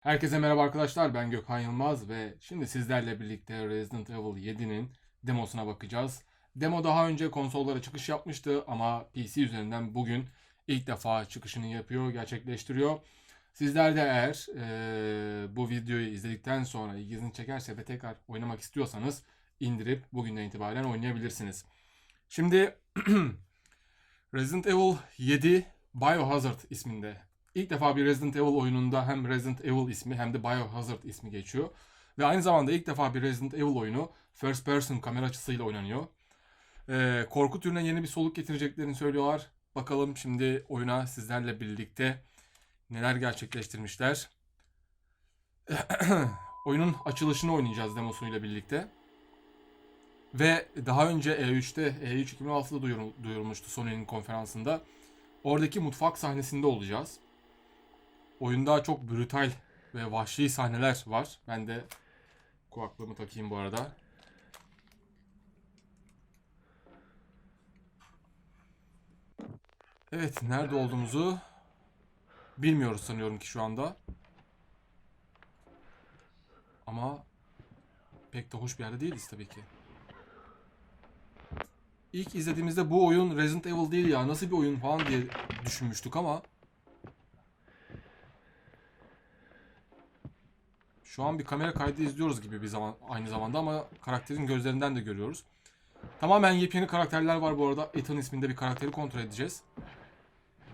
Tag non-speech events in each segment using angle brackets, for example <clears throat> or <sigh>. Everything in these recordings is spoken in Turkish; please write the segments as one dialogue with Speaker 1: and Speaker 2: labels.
Speaker 1: Herkese merhaba arkadaşlar ben Gökhan Yılmaz ve şimdi sizlerle birlikte Resident Evil 7'nin demosuna bakacağız. Demo daha önce konsollara çıkış yapmıştı ama PC üzerinden bugün ilk defa çıkışını yapıyor, gerçekleştiriyor. Sizler de eğer eee, bu videoyu izledikten sonra ilginizi çekerse ve tekrar oynamak istiyorsanız indirip bugünden itibaren oynayabilirsiniz. Şimdi <clears throat> Resident Evil 7 Biohazard isminde İlk defa bir Resident Evil oyununda hem Resident Evil ismi hem de Biohazard ismi geçiyor. Ve aynı zamanda ilk defa bir Resident Evil oyunu first person kamera açısıyla oynanıyor. Ee, korku türüne yeni bir soluk getireceklerini söylüyorlar. Bakalım şimdi oyuna sizlerle birlikte neler gerçekleştirmişler. <clears throat> Oyunun açılışını oynayacağız demosuyla birlikte. Ve daha önce E3'te, E3 2016'da duyurul- duyurulmuştu Sony'nin konferansında. Oradaki mutfak sahnesinde olacağız. Oyunda çok brutal ve vahşi sahneler var. Ben de kulaklığımı takayım bu arada. Evet, nerede olduğumuzu bilmiyoruz sanıyorum ki şu anda. Ama pek de hoş bir yerde değiliz tabii ki. İlk izlediğimizde bu oyun Resident Evil değil ya nasıl bir oyun falan diye düşünmüştük ama Şu an bir kamera kaydı izliyoruz gibi bir zaman aynı zamanda ama karakterin gözlerinden de görüyoruz. Tamamen yepyeni karakterler var bu arada. Ethan isminde bir karakteri kontrol edeceğiz.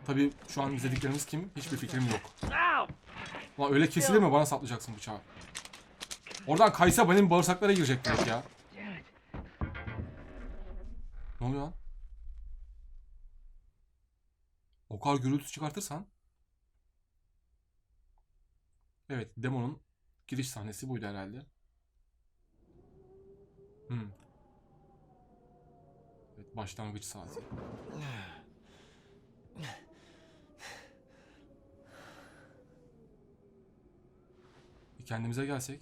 Speaker 1: Tabii şu an izlediklerimiz kim? Hiçbir fikrim yok. Ulan öyle kesilir mi? Bana saplayacaksın bıçağı. Oradan kaysa benim bağırsaklara girecek direkt ya. Ne oluyor lan? O kadar gürültü çıkartırsan. Evet, demonun giriş sahnesi buydu herhalde. Hmm. Evet, başlangıç saati. Kendimize gelsek.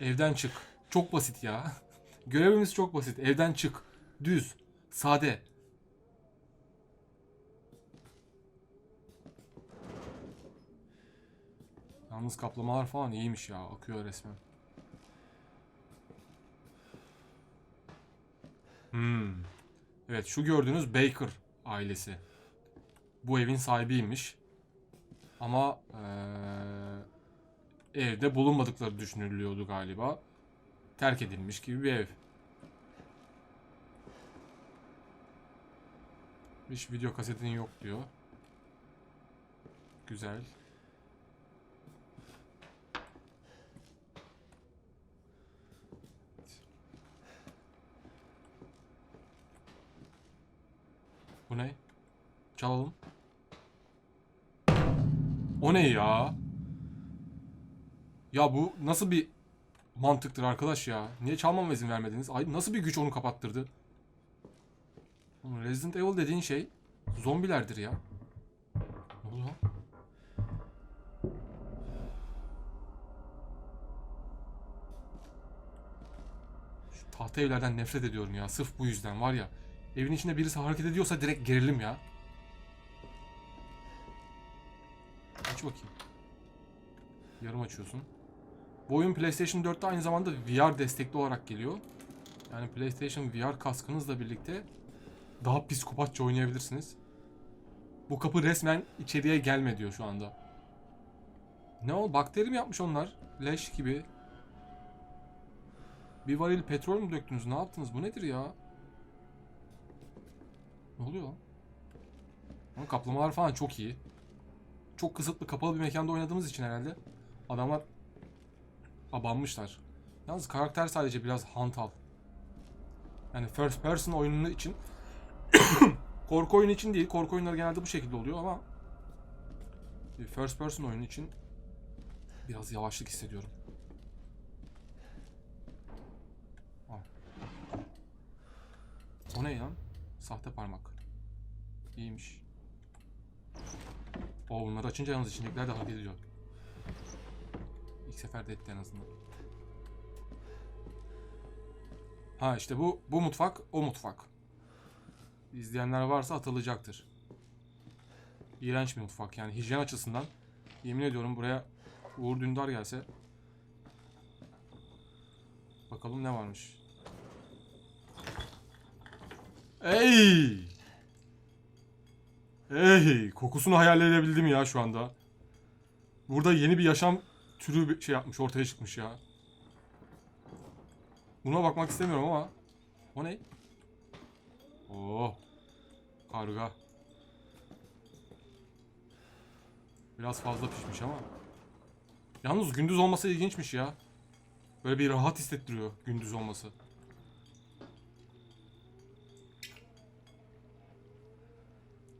Speaker 1: Evden çık. Çok basit ya. <laughs> Görevimiz çok basit. Evden çık. Düz. Sade. Yalnız kaplamalar falan iyiymiş ya. Akıyor resmen. Hmm. Evet şu gördüğünüz Baker ailesi. Bu evin sahibiymiş. Ama eee, evde bulunmadıkları düşünülüyordu galiba. Terk edilmiş gibi bir ev. Hiç video kasetin yok diyor. Güzel. Bu ne? Çalalım. O ne ya? Ya bu nasıl bir mantıktır arkadaş ya? Niye çalmama izin vermediniz? Ay nasıl bir güç onu kapattırdı? Resident Evil dediğin şey zombilerdir ya. Ne oluyor? Şu tahta evlerden nefret ediyorum ya. Sırf bu yüzden var ya. Evin içinde birisi hareket ediyorsa direkt gerilim ya. Aç bakayım. Yarım açıyorsun. Bu oyun PlayStation 4'te aynı zamanda VR destekli olarak geliyor. Yani PlayStation VR kaskınızla birlikte daha psikopatça oynayabilirsiniz. Bu kapı resmen içeriye gelme diyor şu anda. Ne o? Bakteri mi yapmış onlar? Leş gibi. Bir varil petrol mü döktünüz? Ne yaptınız? Bu nedir ya? Ne oluyor lan? Ama kaplamalar falan çok iyi. Çok kısıtlı kapalı bir mekanda oynadığımız için herhalde adamlar abanmışlar. Yalnız karakter sadece biraz hantal. Yani first person oyunu için <coughs> korku oyunu için değil. Korku oyunları genelde bu şekilde oluyor ama first person oyunu için biraz yavaşlık hissediyorum. O ne lan? Sahte parmak. İyiymiş. O bunları açınca yalnız içindekiler de hareket ediyor. İlk seferde etti en azından. Ha işte bu bu mutfak o mutfak. İzleyenler varsa hatırlayacaktır. İğrenç bir mutfak yani hijyen açısından Yemin ediyorum buraya Uğur Dündar gelse. Bakalım ne varmış. Ey! Ey! Kokusunu hayal edebildim ya şu anda. Burada yeni bir yaşam türü bir şey yapmış, ortaya çıkmış ya. Buna bakmak istemiyorum ama. O ne? Oo. Karga. Biraz fazla pişmiş ama. Yalnız gündüz olması ilginçmiş ya. Böyle bir rahat hissettiriyor gündüz olması.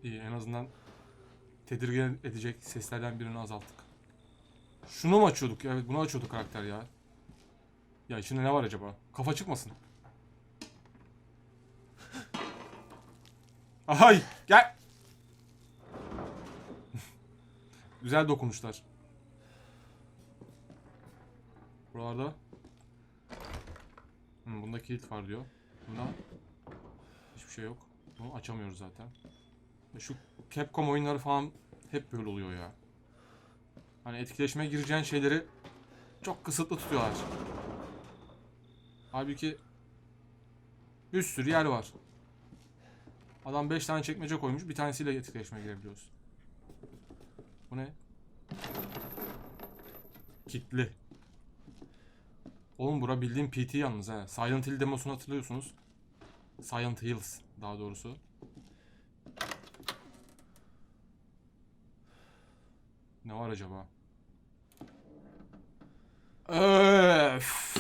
Speaker 1: İyi en azından tedirgin edecek seslerden birini azalttık. Şunu mu açıyorduk ya? Evet bunu açıyordu karakter ya. Ya içinde ne var acaba? Kafa çıkmasın. <laughs> Ay gel. <laughs> Güzel dokunuşlar. Buralarda. Hmm, bunda kilit var diyor. Bunda hiçbir şey yok. Bunu açamıyoruz zaten. Şu Capcom oyunları falan hep böyle oluyor ya. Hani etkileşime gireceğin şeyleri çok kısıtlı tutuyorlar. Halbuki bir sürü yer var. Adam 5 tane çekmece koymuş. Bir tanesiyle etkileşime girebiliyoruz. Bu ne? Kitli. Oğlum bura bildiğim PT yalnız ha. Silent Hill demosunu hatırlıyorsunuz. Silent Hills daha doğrusu. Ne var acaba? Öf.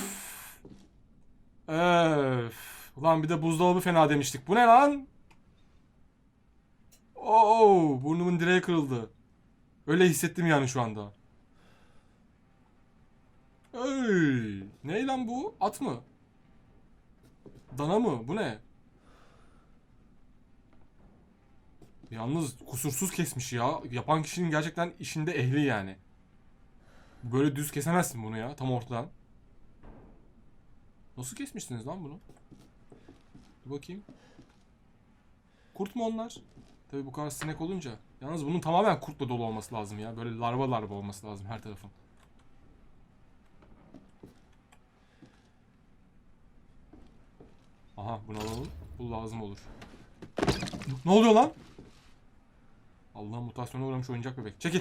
Speaker 1: Öf. Ulan bir de buzdolabı fena demiştik. Bu ne lan? Oo, burnumun direği kırıldı. Öyle hissettim yani şu anda. Ey, ne lan bu? At mı? Dana mı? Bu ne? Yalnız kusursuz kesmiş ya. Yapan kişinin gerçekten işinde ehli yani. Böyle düz kesemezsin bunu ya tam ortadan. Nasıl kesmişsiniz lan bunu? Bir bakayım. Kurt mu onlar? Tabii bu kadar sinek olunca. Yalnız bunun tamamen kurtla dolu olması lazım ya. Böyle larva larva olması lazım her tarafın. Aha bunu alalım. Bu lazım olur. Ne oluyor lan? Allah'ım mutasyona uğramış oyuncak bebek. Çekil.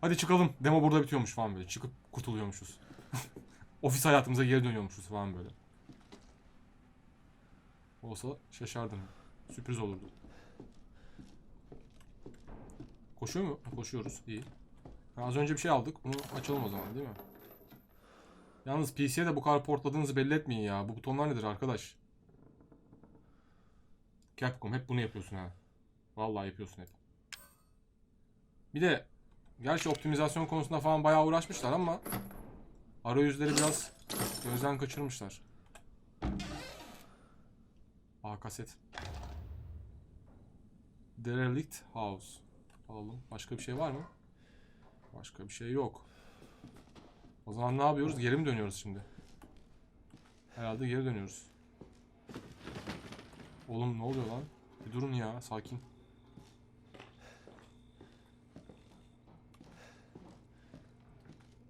Speaker 1: Hadi çıkalım. Demo burada bitiyormuş falan böyle. Çıkıp kurtuluyormuşuz. <laughs> Ofis hayatımıza geri dönüyormuşuz falan böyle. Olsa şaşardım. Sürpriz olurdu. Koşuyor mu? Koşuyoruz. İyi. Az önce bir şey aldık. Bunu açalım o zaman değil mi? Yalnız PC'ye de bu kadar portladığınızı belli etmeyin ya. Bu butonlar nedir arkadaş? Capcom hep bunu yapıyorsun ha. Vallahi yapıyorsun hep. Bir de gerçi optimizasyon konusunda falan bayağı uğraşmışlar ama arayüzleri biraz gözden kaçırmışlar. Aa kaset. Derelict House. Alalım. Başka bir şey var mı? Başka bir şey yok. O zaman ne yapıyoruz? Geri mi dönüyoruz şimdi? Herhalde geri dönüyoruz. Oğlum ne oluyor lan? Bir durun ya, sakin.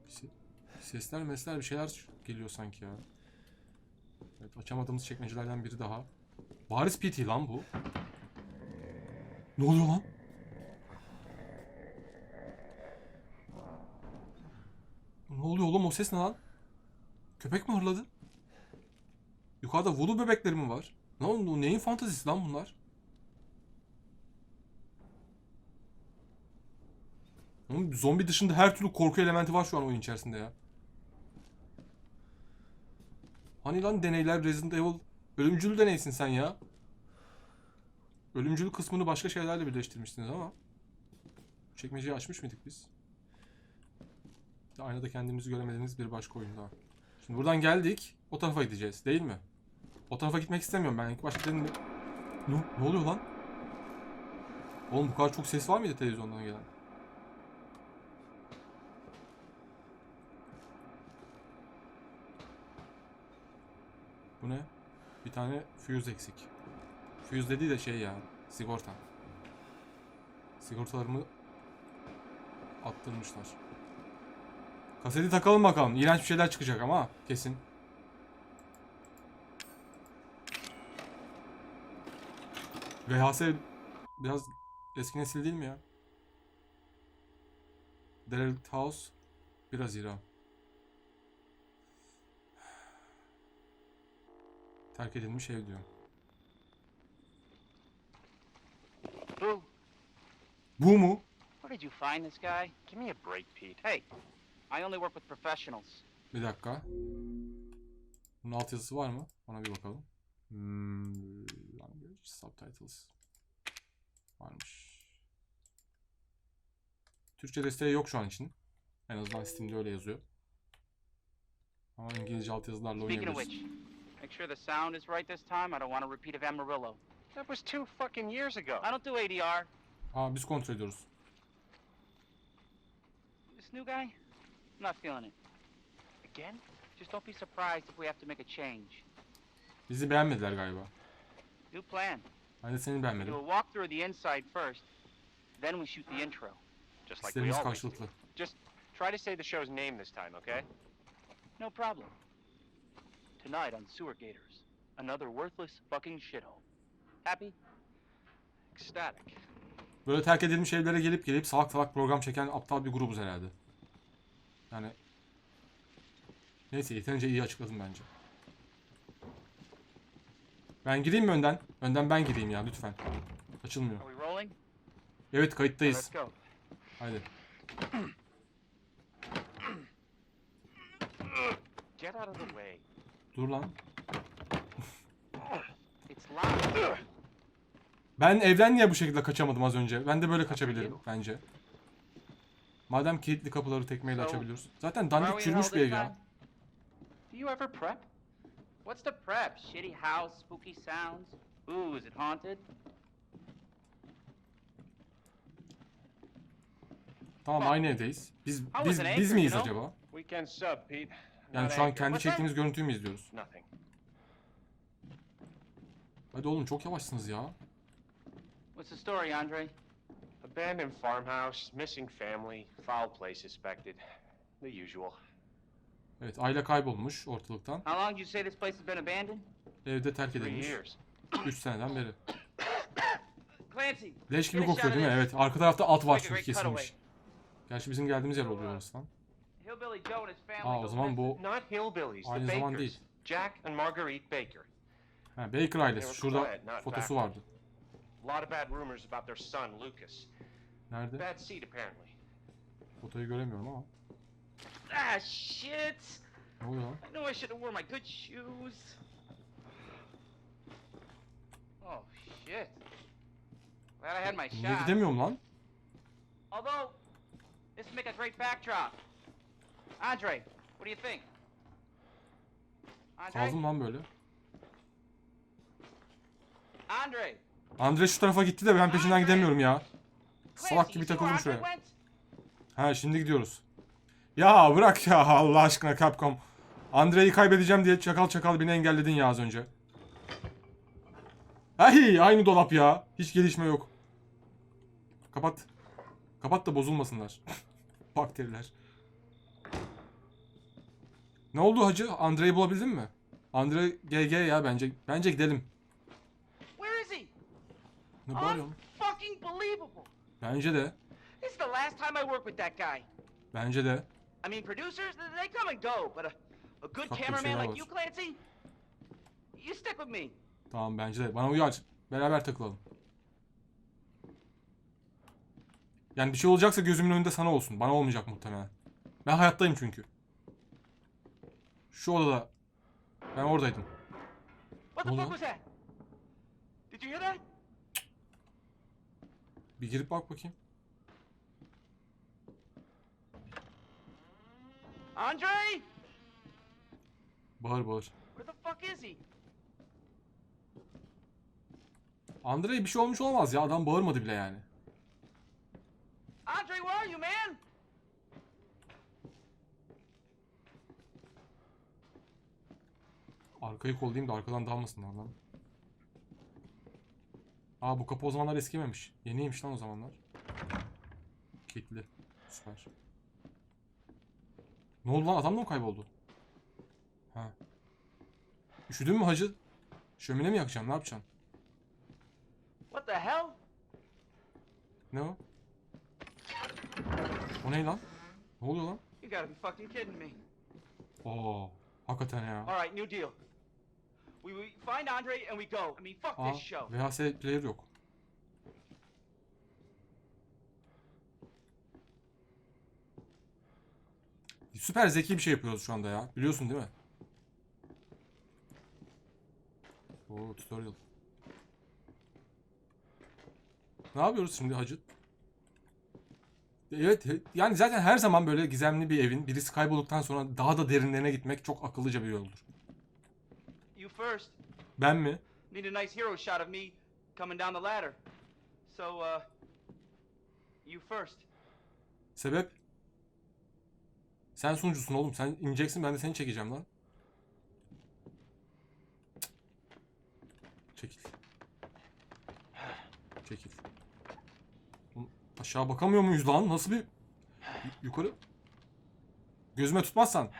Speaker 1: Bir se- Sesler mesler bir şeyler geliyor sanki ya. Evet, açamadığımız çekmecelerden biri daha. Bariz PT lan bu. Ne oluyor lan? Ne oluyor oğlum o ses ne lan? Köpek mi hırladı? Yukarıda voodoo bebekleri mi var? Ne oldu? Neyin fantazisi lan bunlar? Oğlum zombi dışında her türlü korku elementi var şu an oyun içerisinde ya. Hani lan deneyler Resident Evil ölümcül deneysin sen ya. Ölümcül kısmını başka şeylerle birleştirmiştiniz ama. Çekmeceyi açmış mıydık biz? Aynada kendimizi göremediğimiz bir başka oyun daha. Şimdi buradan geldik. O tarafa gideceğiz değil mi? O tarafa gitmek istemiyorum ben. İlk dedim de- Ne, ne oluyor lan? Oğlum bu kadar çok ses var mıydı televizyondan gelen? Ne? Bir tane fuse eksik. Fuse dediği de şey ya. Sigorta. Sigortalarımı attırmışlar. Kaseti takalım bakalım. İğrenç bir şeyler çıkacak ama kesin. VHS biraz eski nesil değil mi ya? Derelict House 1 Haziran. Terk edilmiş ev diyor.
Speaker 2: Boo,
Speaker 1: Bu mu?
Speaker 2: where did you find this guy?
Speaker 3: Give me a break, Pete.
Speaker 2: Hey, I only work with professionals.
Speaker 1: Bir dakika. Bunun altyazısı var mı? Ona bir bakalım. Hmm, language, subtitles. Varmış. Türkçe desteği yok şu an için. En azından Steam'de öyle yazıyor. Ama İngilizce altyazılarla
Speaker 2: Speaking of
Speaker 1: oynayabiliriz.
Speaker 2: which, make sure the sound is right this time. I don't want a repeat of Amarillo.
Speaker 3: That was two fucking years ago.
Speaker 2: I don't do ADR.
Speaker 1: Aa biz kontrol ediyoruz.
Speaker 2: This new guy, I'm not feeling it.
Speaker 3: Again?
Speaker 2: Just don't be surprised if we have to make a change.
Speaker 1: Bizi beğenmediler galiba.
Speaker 2: New plan.
Speaker 1: Ben de seni
Speaker 2: We
Speaker 1: beğenmedim.
Speaker 2: We'll walk through the inside first, then we shoot the intro.
Speaker 3: Just like we
Speaker 1: İşlerimiz
Speaker 3: always do.
Speaker 1: karşılıklı.
Speaker 3: Just try to say the show's name this time, okay?
Speaker 2: No problem. Tonight on Sewer Gators, another worthless fucking shithole. Happy?
Speaker 3: Ecstatic.
Speaker 1: Böyle terk edilmiş evlere gelip gelip salak salak program çeken aptal bir grubuz herhalde. Yani Neyse yeterince iyi açıkladım bence. Ben gireyim mi önden? Önden ben gireyim ya lütfen. Açılmıyor. Evet kayıttayız. Haydi.
Speaker 3: Get out of the way.
Speaker 1: Dur lan. Ben evden niye bu şekilde kaçamadım az önce? Ben de böyle kaçabilirim bence. Madem kilitli kapıları tekmeyle açabiliyoruz. Zaten dandik çürümüş bir ev ya.
Speaker 2: time? Do you ever prep? What's the prep? Shitty house, spooky sounds? Ooh, is it haunted?
Speaker 1: Tamam aynı evdeyiz. Biz biz biz miyiz acaba?
Speaker 3: Weekend sub, Pete.
Speaker 1: Yani şu an kendi çektiğimiz görüntüyü mü izliyoruz? Hadi oğlum çok yavaşsınız ya.
Speaker 2: What's the story, Andre?
Speaker 3: Abandoned farmhouse, missing family, foul play suspected. The usual.
Speaker 1: Evet aile kaybolmuş ortalıktan.
Speaker 2: How long you say this place has been abandoned?
Speaker 1: Evde terk edilmiş.
Speaker 3: years.
Speaker 1: 3 seneden beri. <coughs>
Speaker 2: Clancy!
Speaker 1: Leş gibi kokuyor değil mi? Evet arka tarafta at var çünkü kesilmiş. Gerçi bizim geldiğimiz yer oluyor orası lan. Aa o zaman bu
Speaker 3: Not hillbillies, the
Speaker 1: aynı zaman değil.
Speaker 3: Jack and Marguerite Baker.
Speaker 1: Ha, Baker ailesi. Şurada fotosu vardı.
Speaker 3: A lot of bad rumors about their son, Lucas.
Speaker 1: Nerede?
Speaker 3: Bad seed, apparently.
Speaker 1: Fotoyu göremiyorum ama.
Speaker 2: Ah, shit!
Speaker 1: Ne oluyor lan?
Speaker 2: I knew I should have worn my good shoes. Oh, shit. Glad I had my
Speaker 1: Niye
Speaker 2: shot.
Speaker 1: gidemiyorum lan?
Speaker 2: Although, this make a great backdrop. Andre, what do you think? Andre?
Speaker 1: Kaldım lan böyle.
Speaker 2: Andre!
Speaker 1: Andre şu tarafa gitti de ben peşinden gidemiyorum ya. Salak gibi takıldım şuraya. Ha şimdi gidiyoruz. Ya bırak ya Allah aşkına Capcom. Andre'yi kaybedeceğim diye çakal çakal beni engelledin ya az önce. Ay aynı dolap ya. Hiç gelişme yok. Kapat. Kapat da bozulmasınlar. <laughs> Bakteriler. Ne oldu hacı? Andre'yi bulabildin mi? Andre GG ya bence. Bence gidelim. Ne?
Speaker 2: Unfucking believable!
Speaker 1: Bence de.
Speaker 2: This is the last time I work with that guy.
Speaker 1: Bence de.
Speaker 2: I mean, producers, they come and go, but a, a good cameraman like you, Clancy, you stick with me.
Speaker 1: Tamam bence de. Bana uyar. Beraber takılalım. Yani bir şey olacaksa gözümün önünde sana olsun. Bana olmayacak muhtemelen. Ben hayattayım çünkü. Şu odada. Ben oradaydım.
Speaker 2: Hear that?
Speaker 1: Bir girip bak bakayım.
Speaker 2: Andre?
Speaker 1: Bağır bağır.
Speaker 2: Where the fuck is he?
Speaker 1: Andre'ye bir şey olmuş olmaz ya. Adam bağırmadı bile yani.
Speaker 2: Andre, where are you, man?
Speaker 1: Arkayı kollayayım da arkadan dalmasınlar lan. Aa bu kapı o zamanlar eskimemiş. Yeniymiş lan o zamanlar. Kilitli. Süper. Ne oldu lan? Adam da mı kayboldu? Ha. Üşüdün mü hacı? Şömine mi yakacaksın? Ne yapacaksın?
Speaker 2: What the hell?
Speaker 1: Ne o? O ne lan? Ne oluyor lan?
Speaker 2: You gotta be fucking kidding me.
Speaker 1: Oo, hakikaten ya.
Speaker 2: All right, new deal. We, we find Andre and we go. I mean, fuck
Speaker 1: Aa,
Speaker 2: this show.
Speaker 1: VHS player yok. Süper zeki bir şey yapıyoruz şu anda ya. Biliyorsun değil mi? Oo, tutorial. Ne yapıyoruz şimdi hacı? Evet, yani zaten her zaman böyle gizemli bir evin birisi kaybolduktan sonra daha da derinlerine gitmek çok akıllıca bir yoldur.
Speaker 2: You first.
Speaker 1: Ben mi?
Speaker 2: Need a nice hero shot of me coming down the ladder. So, uh, you first.
Speaker 1: Sebep? Sen sunucusun oğlum. Sen ineceksin ben de seni çekeceğim lan. Çekil. Çekil. Oğlum, Aşağı bakamıyor muyuz lan? Nasıl bir... Yu- Yukarı... Gözüme tutmazsan.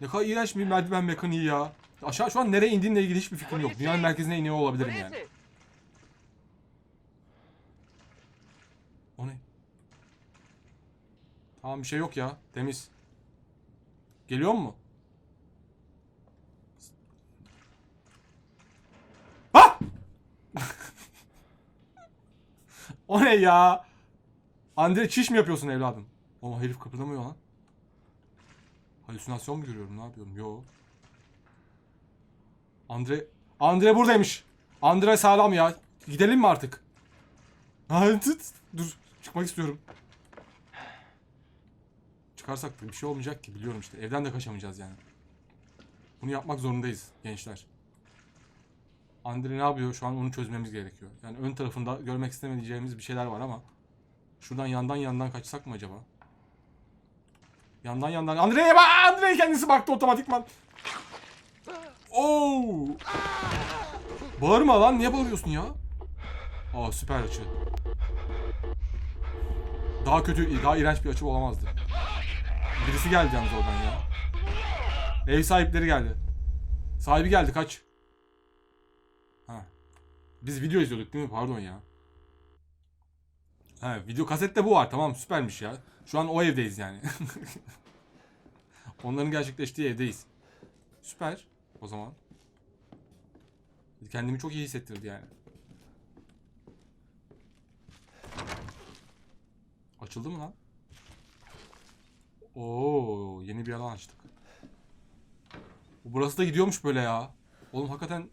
Speaker 1: Ne kadar iğrenç bir merdiven mekaniği ya. Aşağı şu an nereye indiğinle ilgili hiçbir fikrim yok. Dünyanın merkezine iniyor olabilirim yani. O ne? Tamam bir şey yok ya. Temiz. Geliyor mu? Ha! <laughs> o ne ya? Andre çiş mi yapıyorsun evladım? O herif kıpırdamıyor lan. Halüsinasyon mu görüyorum? Ne yapıyorum? Yo. Andre Andre buradaymış. Andre sağlam ya. Gidelim mi artık? <laughs> Dur. Çıkmak istiyorum. Çıkarsak da bir şey olmayacak ki biliyorum işte. Evden de kaçamayacağız yani. Bunu yapmak zorundayız gençler. Andre ne yapıyor? Şu an onu çözmemiz gerekiyor. Yani ön tarafında görmek istemeyeceğimiz bir şeyler var ama şuradan yandan yandan kaçsak mı acaba? Yandan yandan Andre'ye bak! Andre kendisi baktı otomatikman. Oo! Bağırma lan niye bağırıyorsun ya? Aa süper açı. Daha kötü, daha iğrenç bir açı olamazdı. Birisi geldi yalnız oradan ya. Ev sahipleri geldi. Sahibi geldi kaç. Ha. Biz video izliyorduk değil mi? Pardon ya. Ha, video kasette bu var. Tamam süpermiş ya. Şu an o evdeyiz yani. <laughs> Onların gerçekleştiği evdeyiz. Süper. O zaman. Kendimi çok iyi hissettirdi yani. Açıldı mı lan? Oo, yeni bir alan açtık. Burası da gidiyormuş böyle ya. Oğlum hakikaten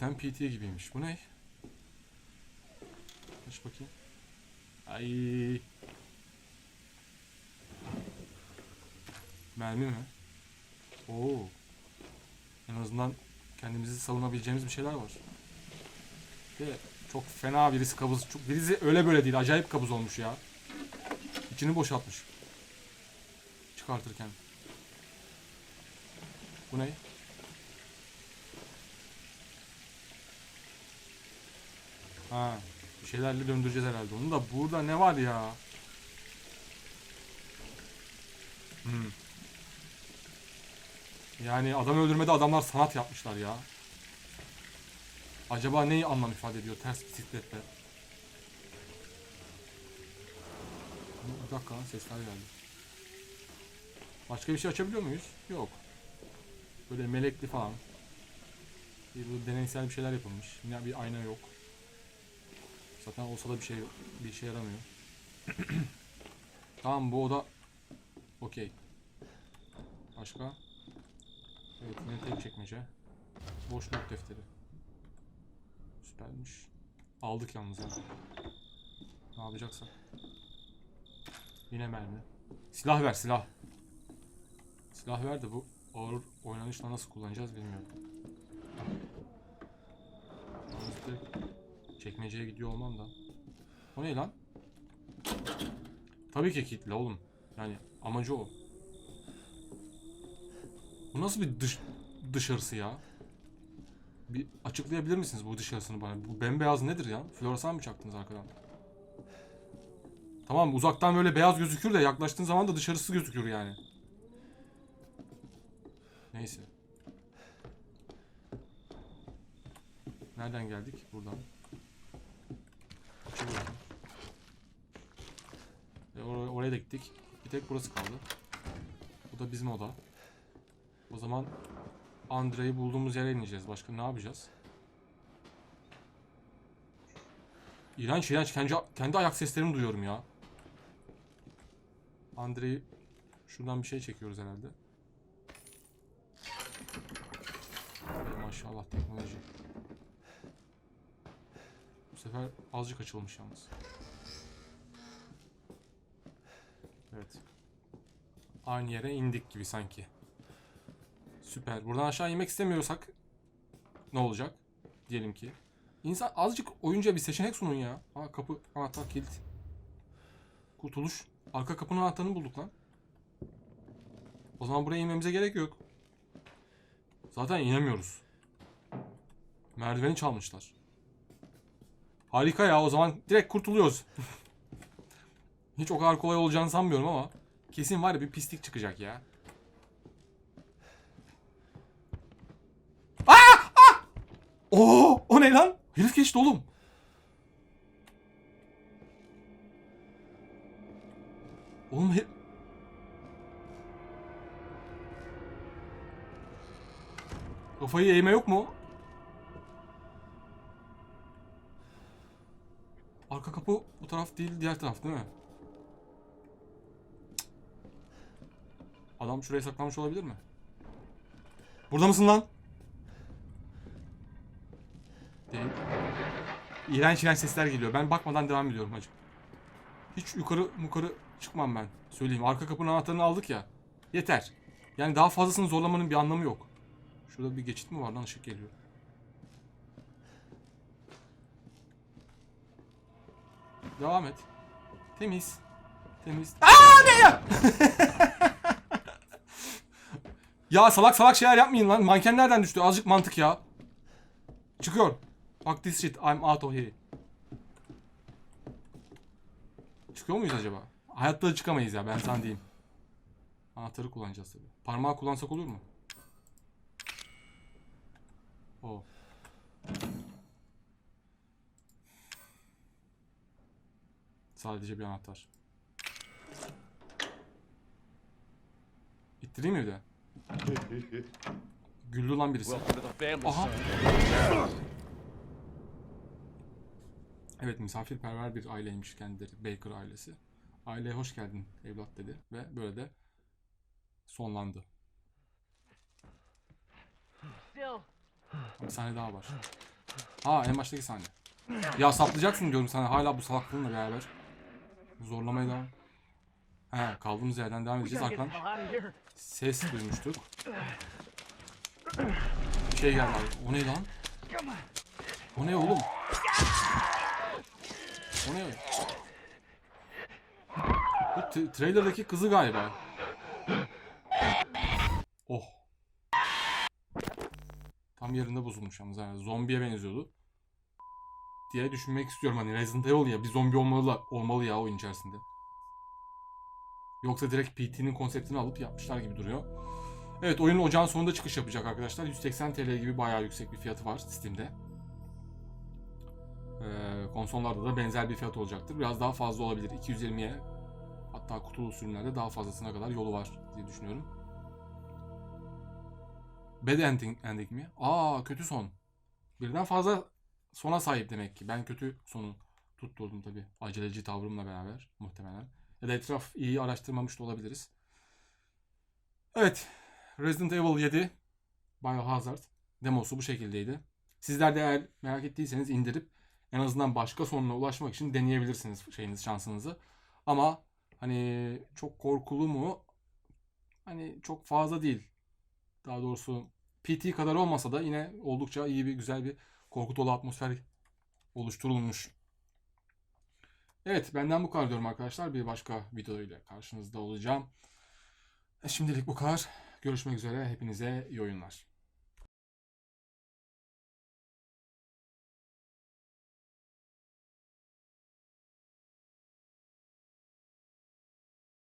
Speaker 1: Hakikaten PT gibiymiş. Bu ne? Aç bakayım. Ay. Mermi mi? Oo. En azından kendimizi savunabileceğimiz bir şeyler var. Ve çok fena birisi kabız. Çok, birisi öyle böyle değil. Acayip kabız olmuş ya. İçini boşaltmış. Çıkartırken. Bu ne? Ha, bir şeylerle döndüreceğiz herhalde. Onu da burada ne var ya? Hmm. Yani adam öldürmede adamlar sanat yapmışlar ya. Acaba neyi anlam ifade ediyor ters bisikletle? Bir dakika sesler geldi. Başka bir şey açabiliyor muyuz? Yok. Böyle melekli falan. Bir deneysel bir şeyler yapılmış. Yine bir ayna yok. Zaten olsa da bir şey bir işe yaramıyor. <clears throat> tamam bu oda okey. Başka? Evet yine tek çekmece. Boş not defteri. Süpermiş. Aldık yalnız ha. Ne yapacaksak. Yine mermi. Silah ver silah. Silah ver de bu ağır oynanışla nasıl kullanacağız bilmiyorum. Yalnız Çekmeceye gidiyor olmam da. O ne lan? Tabii ki kitle oğlum. Yani amacı o. Bu nasıl bir dış dışarısı ya? Bir açıklayabilir misiniz bu dışarısını bana? Bu bembeyaz nedir ya? Floresan mı çaktınız arkadan? Tamam uzaktan böyle beyaz gözükür de yaklaştığın zaman da dışarısı gözükür yani. Neyse. Nereden geldik? Buradan. Şu buradan. E, or- oraya da gittik. Bir tek burası kaldı. Bu da bizim oda. O zaman Andre'yi bulduğumuz yere ineceğiz. Başka ne yapacağız? İğrenç iğrenç. Kendi, kendi ayak seslerimi duyuyorum ya. Andre'yi şuradan bir şey çekiyoruz herhalde. Ey maşallah teknoloji. Bu sefer azıcık açılmış yalnız. Evet. Aynı yere indik gibi sanki. Süper. Buradan aşağı inmek istemiyorsak ne olacak? Diyelim ki. İnsan azıcık oyuncuya bir seçenek sunun ya. Aa kapı, anahtar, kilit. Kurtuluş. Arka kapının anahtarını bulduk lan. O zaman buraya inmemize gerek yok. Zaten inemiyoruz. Merdiveni çalmışlar. Harika ya o zaman direkt kurtuluyoruz. <laughs> Hiç o kadar kolay olacağını sanmıyorum ama kesin var ya bir pislik çıkacak ya. Aa! Aa! Oo, o ne lan? Herif geçti oğlum. Oğlum he... Kafayı eğme yok mu? Arka kapı bu taraf değil diğer taraf değil mi? Adam şuraya saklanmış olabilir mi? Burada mısın lan? Değil. İğrenç iğrenç sesler geliyor. Ben bakmadan devam ediyorum hacı. Hiç yukarı yukarı çıkmam ben. Söyleyeyim. Arka kapının anahtarını aldık ya. Yeter. Yani daha fazlasını zorlamanın bir anlamı yok. Şurada bir geçit mi var lan ışık geliyor. Devam et. Temiz. Temiz. Aa ne ya? <laughs> ya salak salak şeyler yapmayın lan. Manken nereden düştü? Azıcık mantık ya. Çıkıyor. Fuck this shit. I'm out of here. Çıkıyor muyuz acaba? Hayatta da çıkamayız ya ben sana diyeyim. Anahtarı kullanacağız tabii. Parmağı kullansak olur mu? O. Sadece bir anahtar. İttireyim mi bir de? Güldü lan birisi. Aha. Evet misafirperver bir aileymiş kendileri. Baker ailesi. Aileye hoş geldin evlat dedi. Ve böyle de sonlandı. Bir sahne daha var. Ha en baştaki sahne. Ya saplayacaksın diyorum sana hala bu salaklığınla beraber. Zorlamaya devam. He kaldığımız yerden devam edeceğiz.
Speaker 2: Here.
Speaker 1: ses duymuştuk. Bir şey geldi abi. O ne lan? O ne oğlum? O ne? Bu trailerdaki kızı galiba. Oh. Tam yerinde bozulmuş yalnız yani. Zombiye benziyordu. Diye düşünmek istiyorum hani Resident Evil ya bir zombi olmalı olmalı ya oyun içerisinde. Yoksa direkt PT'nin konseptini alıp yapmışlar gibi duruyor. Evet oyun ocağın sonunda çıkış yapacak arkadaşlar. 180 TL gibi bayağı yüksek bir fiyatı var Steam'de. Ee, konsollarda da benzer bir fiyat olacaktır. Biraz daha fazla olabilir. 220'ye hatta kutulu sürümlerde daha fazlasına kadar yolu var diye düşünüyorum. Bad ending, ending mi? Aa kötü son. Birden fazla sona sahip demek ki. Ben kötü sonu tutturdum tabi. Aceleci tavrımla beraber muhtemelen. Ya da etraf iyi araştırmamış da olabiliriz. Evet. Resident Evil 7 Biohazard demosu bu şekildeydi. Sizler de eğer merak ettiyseniz indirip en azından başka sonuna ulaşmak için deneyebilirsiniz şeyiniz şansınızı. Ama hani çok korkulu mu? Hani çok fazla değil. Daha doğrusu PT kadar olmasa da yine oldukça iyi bir güzel bir korku dolu atmosfer oluşturulmuş. Evet benden bu kadar diyorum arkadaşlar. Bir başka videoyla karşınızda olacağım. E, Şimdilik bu kadar. Görüşmek üzere. Hepinize iyi oyunlar.